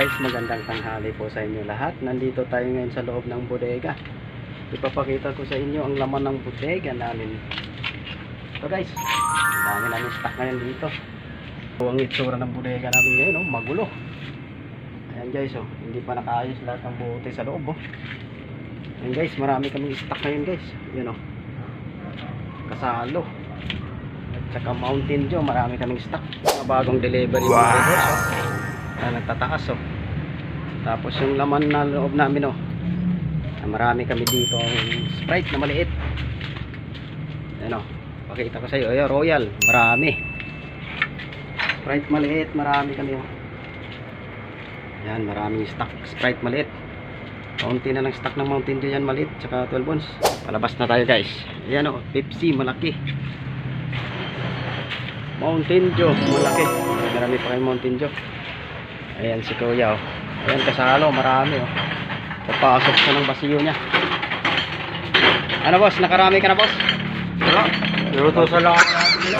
guys, magandang tanghali po sa inyo lahat. Nandito tayo ngayon sa loob ng bodega. Ipapakita ko sa inyo ang laman ng bodega namin. Ito guys, dami namin stock ngayon dito. Ito ang itsura ng bodega namin ngayon, oh, magulo. Ayan guys, oh, hindi pa nakaayos lahat ng bote sa loob. Oh. Ayan guys, marami kaming stock ngayon guys. Yun oh. Kasalo. At saka Mountain Dew, marami kaming stock. Mga bagong delivery wow. guys. Oh na nagtataas oh. Tapos yung laman na loob namin oh. ah, Marami kami dito Sprite na maliit. Ayan oh. Pakita ko sa iyo, Ayan, Royal, marami. Sprite maliit, marami kami oh. Yan, maraming stock Sprite maliit. Kaunti na lang stock ng Mountain Dew yan maliit, tsaka 12 ounce. Palabas na tayo guys. Ayan oh, Pepsi malaki. Mountain Dew malaki. Marami pa kayong Mountain Dew. Ayan si Kuya oh. Ayan kasalo, marami oh. Papasok siya ng basiyo niya. Ano boss, nakarami ka na boss? Wala. Luto sa lang.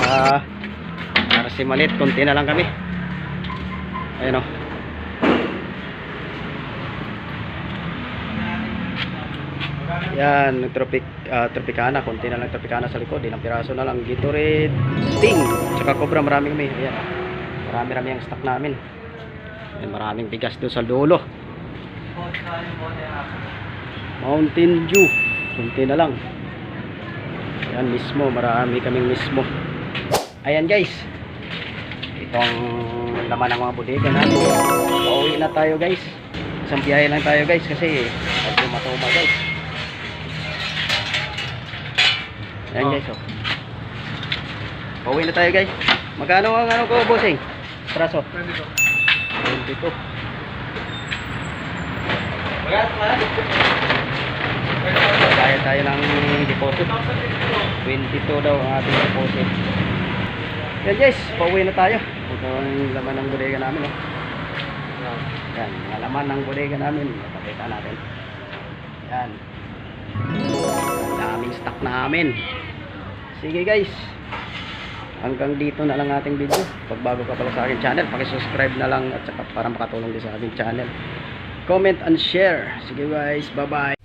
Ah, para si Malit, konti na lang kami. Ayan oh. Yan, tropic, ah, Tropicana, konti na lang Tropicana sa likod, ilang piraso na lang. Gatorade, Sting, tsaka Cobra, marami kami. Ayan, marami-rami ang stock namin. Ayan, maraming bigas doon sa dulo. Mountain Dew, konti na lang. Ayan mismo, marami kaming mismo. Ayan guys. Itong laman ng mga bodega natin. Pauwi na tayo guys. Isang biyahe lang tayo guys kasi medyo matuma guys. Ayan guys oh. Pauwi na tayo guys. Magkano ang ano ko bossing? Traso. 22. Bayad tayo ng deposit. 22 daw ang ating deposit. Yan guys, pauwi na tayo. Ito ang laman ng bodega namin. Oh. Yan, ang laman ng bodega namin. Pakita natin. Yan. Ang daming stock namin. Sige guys. Hanggang dito na lang ating video. Pag bago ka pala sa aking channel, paki-subscribe na lang at saka para makatulong din sa aking channel. Comment and share. Sige guys, bye-bye.